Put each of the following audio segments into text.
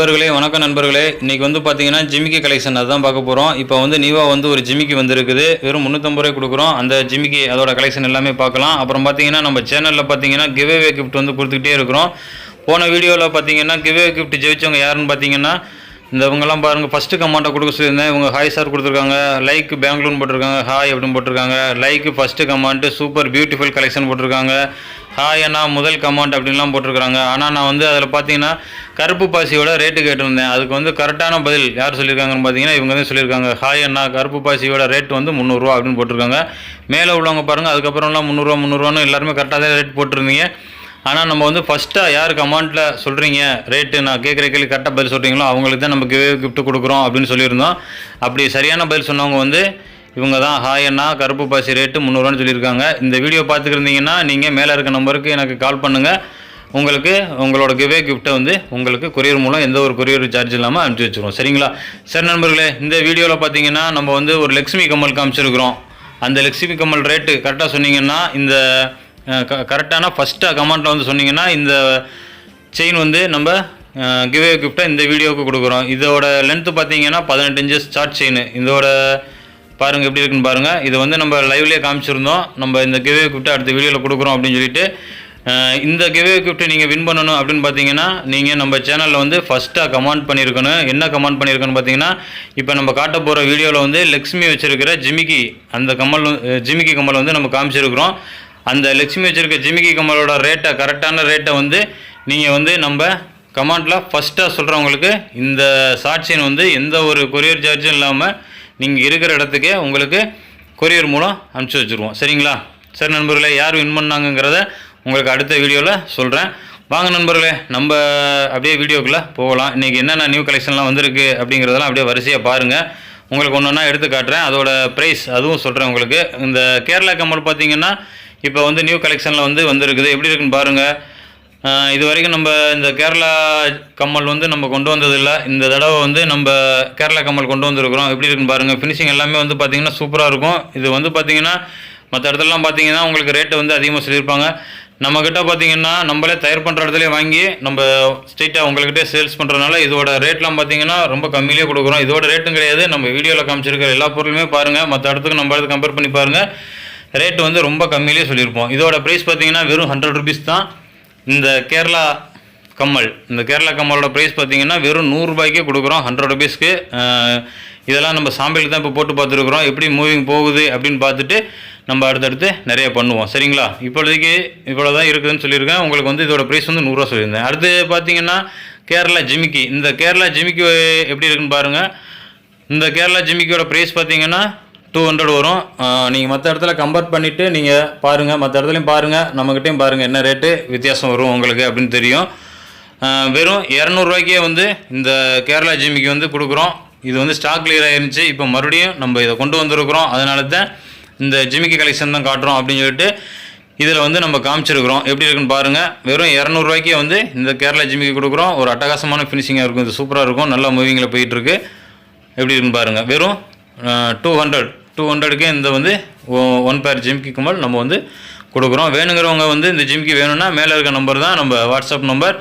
நண்பர்களே வணக்கம் நண்பர்களே. இன்றைக்கி வந்து பார்த்தீங்கன்னா ஜிமிக்கி கலெக்ஷன் அதுதான் பார்க்க போகிறோம் இப்போ வந்து நிவா வந்து ஒரு ஜிமிக்கி வந்திருக்குது. வெறும் முந்நூற்றம்பது ரூபாய் கொடுக்குறோம். அந்த ஜிமிக்கி அதோட கலெக்ஷன் எல்லாமே பார்க்கலாம். அப்புறம் பார்த்தீங்கன்னா நம்ம சேனலில் பார்த்தீங்கன்னா கிவ்வே கிஃப்ட் வந்து கொடுத்துக்கிட்டே இருக்கிறோம். போன வீடியோவில் பார்த்தீங்கன்னா கிவ்வே கிஃப்ட் ஜெயிச்சவங்க யாருன்னு பார்த்தீங்கன்னா இந்த இவங்கெல்லாம் பாருங்கள் ஃபஸ்ட்டு கமெண்ட்டை கொடுக்க சொல்லியிருந்தேன். இவங்க ஹாய் சார் கொடுத்துருக்காங்க. லைக் பெங்களூர்னு போட்டிருக்காங்க. ஹாய் அப்படின்னு போட்டிருக்காங்க. Like first comment super beautiful collection போட்டிருக்காங்க. ஹாய் அண்ணா முதல் கமெண்ட் அப்படின்லாம் போட்டிருக்கிறாங்க. ஆனால் நான் வந்து அதில் பார்த்தீங்கன்னா கருப்பு பாசியோட ரேட்டு கேட்டிருந்தேன். அதுக்கு வந்து கரெக்டான பதில் யார் சொல்லியிருக்காங்கன்னு பார்த்தீங்கன்னா இவங்க தான் சொல்லியிருக்காங்க. ஹாய் அண்ணா கருப்பு பாசியோட ரேட் வந்து முந்நூறுரூவா அப்படின்னு போட்டிருக்காங்க. மேலே உள்ளவங்க பாருங்கள் அதுக்கப்புறம்லாம் முந்நூறுரூவா முந்நூறுவான்னு எல்லாருமே கரெக்டாக தான் ரேட் போட்டிருந்தீங்க. ஆனால் நம்ம வந்து ஃபஸ்ட்டாக யார் கமெண்ட்டில் சொல்கிறீங்க ரேட்டு நான் கேட்குற கேள்வி கரெக்டாக பதில் சொல்கிறீங்களோ அவங்களுக்கு தான் நம்ம கிஃப்ட் கொடுக்குறோம் அப்படின்னு சொல்லியிருந்தோம். அப்படி சரியான பதில் சொன்னவங்க வந்து இவங்க தான் ஹாயண்ணா கருப்பு பாசி ரேட்டு முந்நூறுவான்னு சொல்லியிருக்காங்க. இந்த வீடியோ பார்த்துக்கிருந்தீங்கன்னா நீங்கள் மேலே இருக்க நம்பருக்கு எனக்கு கால் பண்ணுங்கள் உங்களுக்கு உங்களோட கிவே கிஃப்ட்டை வந்து உங்களுக்கு கொரியர் மூலம் எந்த ஒரு கொரியர் சார்ஜ் இல்லாமல் அனுப்பிச்சி வச்சுருவோம். சரிங்களா? சரி நண்பர்களே இந்த வீடியோவில் பார்த்தீங்கன்னா நம்ம வந்து ஒரு லக்ஷ்மி கமல் காமிச்சிருக்கிறோம். அந்த லக்ஷ்மி கமல் ரேட்டு கரெக்டாக சொன்னீங்கன்னா இந்த கரெக்டான ஃபஸ்ட்டாக கமெண்ட்டில் வந்து சொன்னீங்கன்னா இந்த செயின் வந்து நம்ம கிவே கிஃப்ட்டை இந்த வீடியோவுக்கு கொடுக்குறோம். இதோட லென்த்து பார்த்தீங்கன்னா பதினெட்டு இன்ச்சஸ் சார்ட் செயின் இதோட பாருங்கள் எப்படி இருக்குன்னு பாருங்கள் இது வந்து நம்ம லைவ்லேயே காமிச்சிருந்தோம். நம்ம இந்த கிவே கிஃப்ட்டை அடுத்த வீடியோவில் கொடுக்குறோம் அப்படின்னு சொல்லிட்டு இந்த கிவே கிஃப்ட் நீங்கள் வின் பண்ணணும் அப்படின்னு பார்த்தீங்கன்னா நீங்கள் நம்ம சேனலில் வந்து ஃபஸ்ட்டாக கமெண்ட் பண்ணியிருக்கணும் என்ன கமெண்ட் பண்ணியிருக்கோன்னு பார்த்தீங்கன்னா இப்போ நம்ம காட்ட போகிற வீடியோவில் வந்து லக்ஷ்மி வச்சிருக்கிற ஜிமிக்கி. அந்த கமல் ஜிமிக்கி கமல் வந்து நம்ம காமிச்சிருக்கிறோம். அந்த லக்ஷ்மி வச்சுருக்க ஜிமிக்கி கமலோட ரேட்டை கரெக்டான ரேட்டை வந்து நீங்கள் வந்து நம்ம கமெண்ட்டில் ஃபஸ்ட்டாக சொல்கிறவங்களுக்கு இந்த சாட்சியன் வந்து எந்த ஒரு கொரியர் சார்ஜும் இல்லாமல் நீங்கள் இருக்கிற இடத்துக்கே உங்களுக்கு கொரியர் மூலம் அனுப்பிச்சி வச்சுருவோம். சரிங்களா? சரி நண்பர்களே யார் வின் பண்ணாங்கங்கிறத உங்களுக்கு அடுத்த வீடியோவில் சொல்கிறேன் வாங்க நண்பர்களே நம்ம அப்படியே வீடியோக்குள்ளே போகலாம். இன்றைக்கி என்னென்ன நியூ கலெக்ஷன்லாம் வந்திருக்கு அப்படிங்கிறதெல்லாம் அப்படியே வரிசையாக பாருங்கள் உங்களுக்கு ஒன்று ஒன்றா எடுத்து காட்டுறேன். அதோட ப்ரைஸ் அதுவும் சொல்கிறேன் உங்களுக்கு. இந்த கேரளா கம்மல் பார்த்தீங்கன்னா இப்போ வந்து நியூ கலெக்ஷனில் வந்து வந்திருக்குது. எப்படி இருக்குன்னு பாருங்கள் இது வரைக்கும் நம்ம இந்த கேரளா கம்மல் வந்து நம்ம கொண்டு வந்ததில்லை. இந்த தடவை வந்து நம்ம கேரளா கம்மல் கொண்டு வந்திருக்கிறோம். எப்படி இருக்குன்னு பாருங்கள் ஃபினிஷிங் எல்லாமே வந்து பார்த்தீங்கன்னா சூப்பராக இருக்கும். இது வந்து பார்த்தீங்கன்னா மற்ற இடத்துலலாம் பார்த்திங்கன்னா உங்களுக்கு ரேட்டை வந்து அதிகமாக சொல்லியிருப்பாங்க. நம்மக்கிட்ட பார்த்தீங்கன்னா நம்மளே தயார் பண்ணுற இடத்துலேயே வாங்கி நம்ம ஸ்ட்ரெயிட்டாக உங்கள்கிட்ட சேல்ஸ் பண்ணுறதுனால இதோட ரேட்லாம் பார்த்தீங்கன்னா ரொம்ப கம்மியிலே கொடுக்குறோம். இதோட ரேட்டும் கிடையாது. நம்ம வீடியோவில் காமிச்சிருக்கிற எல்லா பொருளுமே பாருங்கள் மற்ற இடத்துக்கு நம்ம இடத்துக்கு கம்பேர் பண்ணி பாருங்கள் ரேட்டு வந்து ரொம்ப கம்மியிலே சொல்லியிருப்போம். இதோட ப்ரைஸ் பார்த்தீங்கன்னா வெறும் ஹண்ட்ரட் ருபீஸ் தான். இந்த கேரளா கம்மல் இந்த கேரளா கம்மலோட ப்ரைஸ் பார்த்தீங்கன்னா வெறும் நூறுரூபாய்க்கே கொடுக்குறோம் ஹண்ட்ரட் ருபீஸ்க்கு இதெல்லாம் நம்ம சாம்பிளுக்கு தான் இப்போ போட்டு பார்த்துருக்குறோம். எப்படி மூவிங் போகுது அப்படின்னு பார்த்துட்டு நம்ம அடுத்தடுத்து நிறைய பண்ணுவோம். சரிங்களா? இப்பொழுதைக்கு இவ்வளோ தான் இருக்குதுன்னு சொல்லியிருக்கேன். உங்களுக்கு வந்து இதோட ப்ரைஸ் வந்து நூறுரூவா சொல்லியிருந்தேன். அடுத்து பார்த்தீங்கன்னா கேரளா ஜிமிக்கி. இந்த கேரளா ஜிமிக்கி எப்படி இருக்குன்னு பாருங்கள் இந்த கேரளா ஜிமிக்கியோட ப்ரைஸ் பார்த்தீங்கன்னா டூ ஹண்ட்ரட் வரும். நீங்கள் மற்ற இடத்துல கம்பேர் பண்ணிவிட்டு நீங்கள் பாருங்கள் மற்ற இடத்துலையும் பாருங்கள் நம்மக்கிட்டையும் பாருங்கள் என்ன ரேட்டு வித்தியாசம் வரும் உங்களுக்கு அப்படின்னு தெரியும். வெறும் இரநூறுவாய்க்கே வந்து இந்த கேரளா ஜிமிக்கு வந்து கொடுக்குறோம். இது வந்து ஸ்டாக் கிளியர் ஆயிருந்துச்சு. இப்போ மறுபடியும் நம்ம இதை கொண்டு வந்திருக்கிறோம். அதனால தான் இந்த ஜிமிக்கி கலெக்ஷன் தான் காட்டுறோம் அப்படின்னு சொல்லிட்டு இதில் வந்து நம்ம காமிச்சிருக்கிறோம். எப்படி இருக்குன்னு பாருங்கள் வெறும் இரநூறுவாய்க்கே வந்து இந்த கேரளா ஜிமிக்கி கொடுக்குறோம். ஒரு அட்டகாசமான ஃபினிஷிங்காக இருக்கும். இது சூப்பராக இருக்கும். நல்லா மூவிங்கில் போயிட்டுருக்கு எப்படி இருக்குன்னு பாருங்கள் வெறும் டூ ஹண்ட்ரட் டூ ஹண்ட்ரடுக்கு இந்த வந்து ஒன் பேர் ஜிம்கி கும்பல் நம்ம வந்து கொடுக்குறோம். வேணுங்கிறவங்க வந்து இந்த ஜிம்கி வேணும்னா மேலே இருக்க நம்பர் தான் நம்ம வாட்ஸ்அப் நம்பர்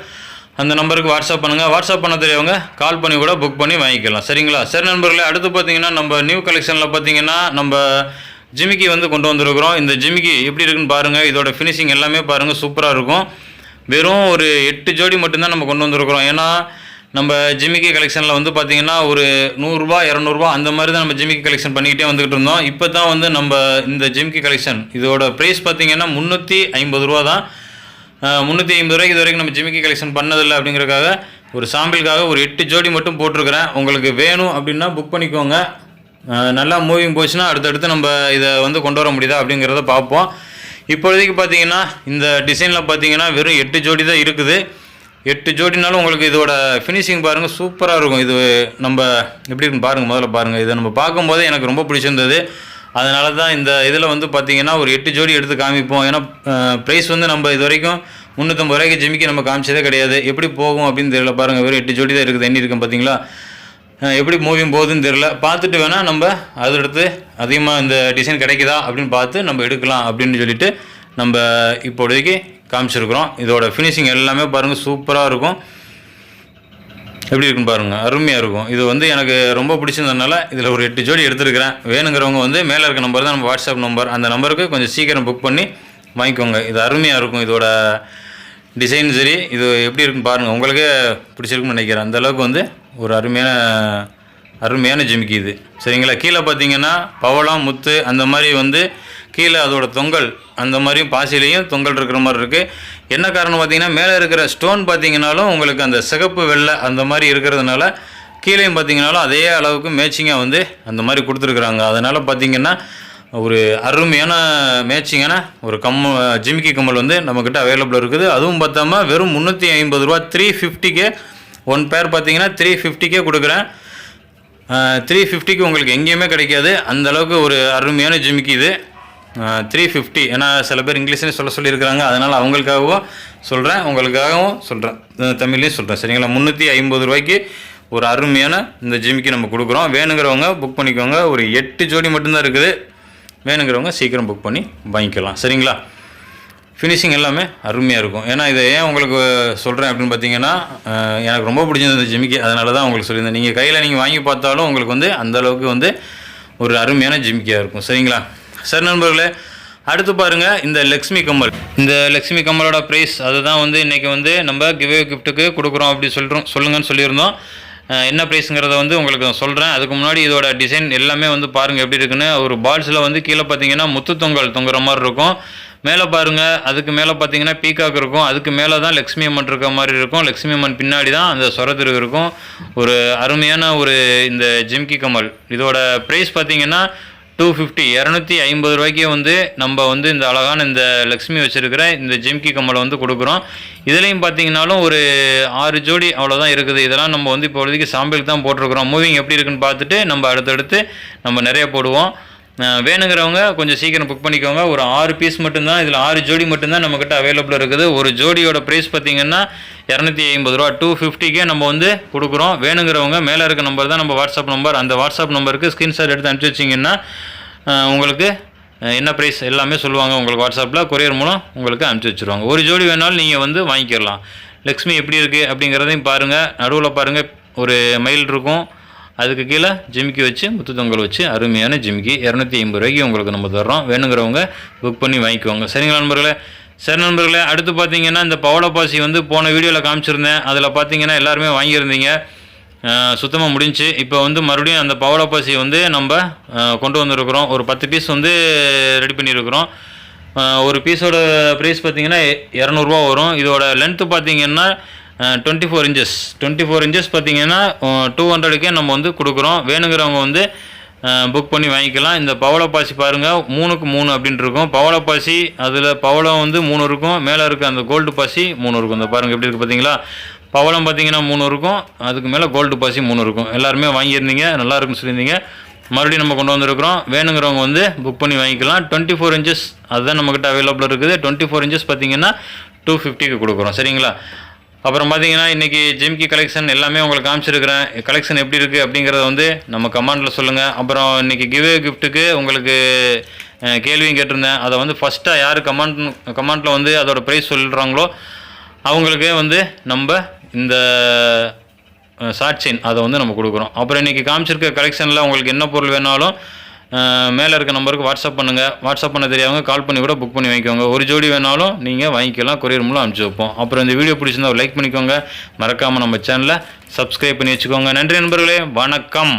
அந்த நம்பருக்கு வாட்ஸ்அப் பண்ணுங்கள் வாட்ஸ்அப் பண்ண தெரியவங்க கால் பண்ணி கூட புக் பண்ணி வாங்கிக்கலாம். சரிங்களா? சரி நண்பர்களே அடுத்து பார்த்தீங்கன்னா நம்ம நியூ கலெக்ஷனில் பார்த்தீங்கன்னா நம்ம ஜிமிக்கி வந்து கொண்டு வந்திருக்கிறோம். இந்த ஜிமிக்கி எப்படி இருக்குன்னு பாருங்கள் இதோட ஃபினிஷிங் எல்லாமே பாருங்கள் சூப்பராக இருக்கும். வெறும் ஒரு எட்டு ஜோடி மட்டும்தான் நம்ம கொண்டு வந்திருக்கிறோம். ஏன்னா நம்ம ஜிமிக்கி கலெக்ஷனில் வந்து பார்த்தீங்கன்னா ஒரு நூறுரூவா இரநூறுபா அந்த மாதிரி தான் நம்ம ஜிமிக்கி கலெக்ஷன் பண்ணிக்கிட்டே வந்துக்கிட்டு இருந்தோம். இப்போ தான் வந்து நம்ம இந்த ஜிமிக்கி கலெக்ஷன் இதோட ப்ரைஸ் பார்த்தீங்கன்னா முந்நூற்றி ஐம்பது ரூபா தான் முந்நூற்றி ஐம்பது ரூபாய்க்கு இது வரைக்கும் நம்ம ஜிமிக்கி கலெக்ஷன் பண்ணதில்லை அப்படிங்கிறக்காக ஒரு சாம்பிளுக்காக ஒரு எட்டு ஜோடி மட்டும் போட்டிருக்கிறேன். உங்களுக்கு வேணும் அப்படின்னா புக் பண்ணிக்கோங்க. நல்லா மூவிங் போச்சுன்னா அடுத்தடுத்து நம்ம இதை வந்து கொண்டு வர முடியுதா அப்படிங்கிறத பார்ப்போம். இப்போதைக்கு பார்த்தீங்கன்னா இந்த டிசைனில் பார்த்தீங்கன்னா வெறும் எட்டு ஜோடி தான் இருக்குது. எட்டு ஜோடினாலும் உங்களுக்கு இதோட ஃபினிஷிங் பாருங்கள் சூப்பராக இருக்கும். இது நம்ம எப்படி இருக்குன்னு பாருங்கள் முதல்ல பாருங்கள் இதை நம்ம பார்க்கும்போதே எனக்கு ரொம்ப பிடிச்சிருந்தது. அதனால தான் இந்த இதில் வந்து பார்த்தீங்கன்னா ஒரு எட்டு ஜோடி எடுத்து காமிப்போம். ஏன்னா ப்ரைஸ் வந்து நம்ம இது வரைக்கும் முந்நூற்றம்பது ரூபாய்க்கு ஜிமிக்கி நம்ம காமிச்சதே கிடையாது. எப்படி போகும் அப்படின்னு தெரியல. பாருங்கள் வெறும் எட்டு ஜோடி தான் இருக்குது. எண்ணி இருக்கும் பார்த்தீங்களா எப்படி மூவிங் போகுதுன்னு தெரில பார்த்துட்டு வேணால் நம்ம அதடுத்து அதிகமாக இந்த டிசைன் கிடைக்குதா அப்படின்னு பார்த்து நம்ம எடுக்கலாம் அப்படின்னு சொல்லிட்டு நம்ம இப்போதைக்கு காமிச்சிருக்கிறோம். இதோட ஃபினிஷிங் எல்லாமே பாருங்கள் சூப்பராக இருக்கும். எப்படி இருக்குன்னு பாருங்கள் அருமையாக இருக்கும். இது வந்து எனக்கு ரொம்ப பிடிச்சிருந்ததுனால இதில் ஒரு எட்டு ஜோடி எடுத்துருக்கிறேன். வேணுங்கிறவங்க வந்து மேலே இருக்க நம்பர் தான் நம்ம வாட்ஸ்அப் நம்பர் அந்த நம்பருக்கு கொஞ்சம் சீக்கிரம் புக் பண்ணி வாங்கிக்கோங்க. இது அருமையாக இருக்கும் இதோட டிசைன் சரி. இது எப்படி இருக்குன்னு பாருங்கள் உங்களுக்கே பிடிச்சிருக்குன்னு நினைக்கிறேன். அந்தளவுக்கு வந்து ஒரு அருமையான அருமையான ஜிமிக்கி இது. சரிங்களா? கீழே பார்த்தீங்கன்னா பவளம் முத்து அந்த மாதிரி வந்து கீழே அதோட தொங்கல் அந்த மாதிரியும் பாசிலையும் தொங்கல் இருக்கிற மாதிரி இருக்குது என்ன காரணம் பார்த்தீங்கன்னா மேலே இருக்கிற ஸ்டோன் பார்த்தீங்கன்னாலும் உங்களுக்கு அந்த சிகப்பு வெள்ளை அந்த மாதிரி இருக்கிறதுனால கீழேயும் பார்த்தீங்கன்னாலும் அதே அளவுக்கு மேட்சிங்காக வந்து அந்த மாதிரி கொடுத்துருக்குறாங்க. அதனால் பார்த்தீங்கன்னா ஒரு அருமையான மேட்சிங்கான ஒரு கம்ம ஜிமிக்கி கம்மல் வந்து நம்மக்கிட்ட அவைலபிள் இருக்குது. அதுவும் பார்த்தாம வெறும் முந்நூற்றி ஐம்பது ரூபா த்ரீ ஃபிஃப்டிக்கே ஒன் பேர் பார்த்தீங்கன்னா த்ரீ ஃபிஃப்டிக்கே கொடுக்குறேன். த்ரீ ஃபிஃப்டிக்கு உங்களுக்கு எங்கேயுமே கிடைக்காது. அந்தளவுக்கு ஒரு அருமையான ஜிமிக்கி இது. த்ரீ ஃபிஃப்டி ஏன்னா சில பேர் இங்கிலீஷ்லேயும் சொல்ல சொல்லியிருக்கிறாங்க. அதனால் அவங்களுக்காகவும் சொல்கிறேன் உங்களுக்காகவும் சொல்கிறேன் தமிழ்லேயும் சொல்கிறேன் சரிங்களா? முந்நூற்றி ஐம்பது ரூபாய்க்கு ஒரு அருமையான இந்த ஜிமிக்கி நம்ம கொடுக்குறோம். வேணுங்கிறவங்க புக் பண்ணிக்கோங்க. ஒரு எட்டு ஜோடி மட்டும்தான் இருக்குது. வேணுங்கிறவங்க சீக்கிரம் புக் பண்ணி வாங்கிக்கலாம். சரிங்களா? ஃபினிஷிங் எல்லாமே அருமையாக இருக்கும். ஏன்னா இதை ஏன் உங்களுக்கு சொல்கிறேன் அப்படின்னு பார்த்தீங்கன்னா எனக்கு ரொம்ப பிடிச்சது இந்த ஜிமிக்கி அதனால தான் உங்களுக்கு சொல்லியிருந்தேன். நீங்கள் கையில் நீங்கள் வாங்கி பார்த்தாலும் உங்களுக்கு வந்து அந்த அளவுக்கு வந்து ஒரு அருமையான ஜிமிக்கியாக இருக்கும். சரிங்களா? சரி நண்பர்களே அடுத்து பாருங்கள் இந்த லக்ஷ்மி கம்மல். இந்த லக்ஷ்மி கம்மலோட ப்ரைஸ் அதுதான் வந்து இன்றைக்கி வந்து நம்ம கிவே கிஃப்ட்டுக்கு கொடுக்குறோம் அப்படி சொல்கிறோம் சொல்லுங்கன்னு சொல்லியிருந்தோம். என்ன ப்ரைஸுங்கிறத வந்து உங்களுக்கு நான் சொல்கிறேன் அதுக்கு முன்னாடி இதோட டிசைன் எல்லாமே வந்து பாருங்கள் எப்படி இருக்குன்னு. ஒரு பால்ஸில் வந்து கீழே பார்த்தீங்கன்னா முத்து தொங்கல் தொங்குற மாதிரி இருக்கும். மேலே பாருங்கள் அதுக்கு மேலே பார்த்தீங்கன்னா பீகாக் இருக்கும். அதுக்கு மேலே தான் லக்ஷ்மி அம்மன் இருக்க மாதிரி இருக்கும். லக்ஷ்மி அம்மன் பின்னாடி தான் அந்த சொரத்திரு இருக்கும். ஒரு அருமையான ஒரு இந்த ஜிம்கி கமல் இதோட ப்ரைஸ் பார்த்தீங்கன்னா டூ ஃபிஃப்டி இரநூத்தி ஐம்பது ரூபாய்க்கே வந்து நம்ம வந்து இந்த அழகான இந்த லக்ஷ்மி வச்சுருக்கிற இந்த ஜிம்கி கம்மலை வந்து கொடுக்குறோம். இதுலேயும் பார்த்தீங்கன்னாலும் ஒரு ஆறு ஜோடி அவ்வளோதான் இருக்குது. இதெல்லாம் நம்ம வந்து இப்போதைக்கு சாம்பிளுக்கு தான் போட்டிருக்கிறோம். மூவிங் எப்படி இருக்குன்னு பார்த்துட்டு நம்ம அடுத்தடுத்து நம்ம நிறைய போடுவோம். வேணுங்கிறவங்க கொஞ்சம் சீக்கிரம் புக் பண்ணிக்கோங்க. ஒரு ஆறு பீஸ் மட்டும்தான் இதில் ஆறு ஜோடி மட்டும்தான் நம்மக்கிட்ட அவைலபிள் இருக்குது. ஒரு ஜோடியோட ப்ரைஸ் பார்த்தீங்கன்னா இரநூத்தி ஐம்பது ரூபா டூ ஃபிஃப்டிக்கே நம்ம வந்து கொடுக்குறோம். வேணுங்கிறவங்க மேலே இருக்க நம்பர் தான் நம்ம வாட்ஸ்அப் நம்பர் அந்த வாட்ஸ்அப் நம்பருக்கு ஸ்க்ரீன்ஷாட் எடுத்து அனுப்பிச்சி வச்சிங்கன்னா உங்களுக்கு என்ன ப்ரைஸ் எல்லாமே சொல்லுவாங்க உங்களுக்கு வாட்ஸ்அப்பில் கொரியர் மூலம் உங்களுக்கு அனுப்பிச்சி வச்சுருவாங்க. ஒரு ஜோடி வேணாலும் நீங்கள் வந்து வாங்கிக்கலாம். லக்ஷ்மி எப்படி இருக்குது அப்படிங்கிறதையும் பாருங்கள் நடுவில் பாருங்கள் ஒரு மயில் இருக்கும். அதுக்கு கீழே ஜிமிக்கி வச்சு முத்து தொங்கல் வச்சு அருமையான ஜிமிக்கி. இரநூத்தி ஐம்பது ரூபாய்க்கு உங்களுக்கு நம்ம தர்றோம். வேணுங்கிறவங்க புக் பண்ணி வாங்கிக்கோங்க. சரிங்களா நண்பர்களே? சரி நண்பர்களே அடுத்து பார்த்தீங்கன்னா இந்த பவளப்பாசி வந்து போன வீடியோவில் காமிச்சிருந்தேன். அதில் பார்த்தீங்கன்னா எல்லாருமே வாங்கியிருந்தீங்க. சுத்தமாக முடிஞ்சு. இப்போ வந்து மறுபடியும் அந்த பவளப்பாசி வந்து நம்ம கொண்டு வந்திருக்கிறோம். ஒரு பத்து பீஸ் வந்து ரெடி பண்ணியிருக்கிறோம். ஒரு பீஸோட ப்ரைஸ் பார்த்தீங்கன்னா இரநூறுவா வரும். இதோட லென்த்து பார்த்தீங்கன்னா twenty four inches twenty four inches பார்த்தீங்கன்னா டூ ஹண்ட்ரடுக்கே நம்ம வந்து கொடுக்குறோம். வேணுங்கிறவங்க வந்து புக் பண்ணி வாங்கிக்கலாம். இந்த பவளப்பாசி பாருங்கள் மூணுக்கு மூணு அப்படின்ட்டு இருக்கும். பவளப்பாசி அதில் பவளம் வந்து மூணு இருக்கும். மேலே இருக்க அந்த கோல்டு பாசி மூணு இருக்கும். இந்த பாருங்கள் எப்படி இருக்குது பார்த்தீங்களா? பவளம் பார்த்தீங்கன்னா மூணு இருக்கும். அதுக்கு மேலே கோல்டு பாசி மூணு இருக்கும். எல்லாருமே வாங்கியிருந்தீங்க. நல்லா இருக்குன்னு சொல்லியிருந்தீங்க. மறுபடியும் நம்ம கொண்டு வந்திருக்கிறோம். வேணுங்கிறவங்க வந்து புக் பண்ணி வாங்கிக்கலாம். டுவெண்ட்டி ஃபோர் இன்ச்சஸ் அதுதான் நம்மக்கிட்ட அவைலபிள் இருக்குது. டுவெண்ட்டி ஃபோர் இன்ச்சஸ் பார்த்தீங்கன்னா டூ ஃபிஃப்டிக்கு கொடுக்குறோம். சரிங்களா? அப்புறம் பார்த்தீங்கன்னா இன்றைக்கி ஜிம்கி கலெக்ஷன் எல்லாமே உங்களுக்கு காமிச்சிருக்கிறேன். கலெக்ஷன் எப்படி இருக்குது அப்படிங்கிறத வந்து நம்ம கமெண்டில் சொல்லுங்கள் அப்புறம் இன்றைக்கி கிவே கிஃப்ட்டுக்கு உங்களுக்கு கேள்வியும் கேட்டிருந்தேன். அதை வந்து ஃபஸ்ட்டாக யார் கமெண்ட் கமெண்ட்டில் வந்து அதோட ப்ரைஸ் சொல்கிறாங்களோ அவங்களுக்கே வந்து நம்ம இந்த ஷார்ட் செயின் அதை வந்து நம்ம கொடுக்குறோம். அப்புறம் இன்றைக்கி காமிச்சிருக்க கலெக்ஷனில் உங்களுக்கு என்ன பொருள் வேணாலும் மேலே இருக்க நம்பருக்கு வாட்ஸ்அப் பண்ணுங்கள் வாட்ஸ்அப் பண்ண தெரியாதவங்க கால் பண்ணி கூட புக் பண்ணி வாங்கிக்கோங்க ஒரு ஜோடி வேணாலும் நீங்கள் வாங்கிக்கலாம். கொரியர் மூலம் அனுப்பிச்சி வைப்போம். அப்புறம் இந்த வீடியோ பிடிச்சிருந்தா லைக் பண்ணிக்கோங்க. மறக்காமல் நம்ம சேனலை சப்ஸ்கிரைப் பண்ணி வச்சுக்கோங்க. நன்றி நண்பர்களே. வணக்கம்.